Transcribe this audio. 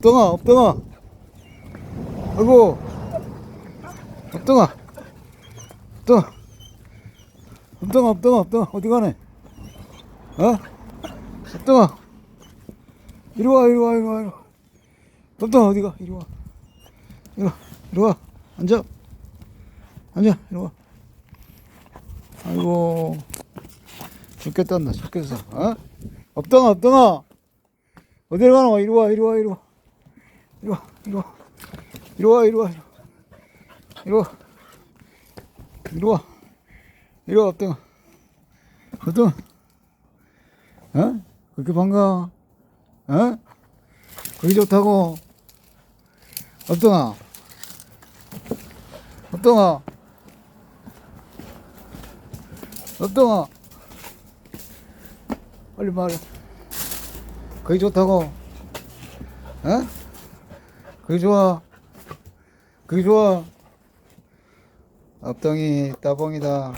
업덩아, 업덩아. 아이고. 업덩아. 업덩아, 업덩아, 업덩아. 어디 가네? 어? 업덩아. 이리 와, 이리 와, 이리 와, 이리 와. 업덩아, 어디 가? 이리 와. 이리 와, 이리 와. 앉아. 앉아, 이리 와. 아이고. 죽겠다, 나 죽겠어. 어? 업덩아, 업덩아. 어디로 가노? 이리 와, 이리 와, 이리 와. 이리 와, 이리 와. 이리 와, 이리 와. 이리 와. 이리 와. 이리 와, 업덩아. 업덩아. 어? 그렇게 반가? 어? 그게 좋다고? 업덩아. 업덩아. 업덩아. 빨리 말해. 그게 좋다고? 어? 그게 좋아. 그게 좋아. 앞덩이 따봉이다.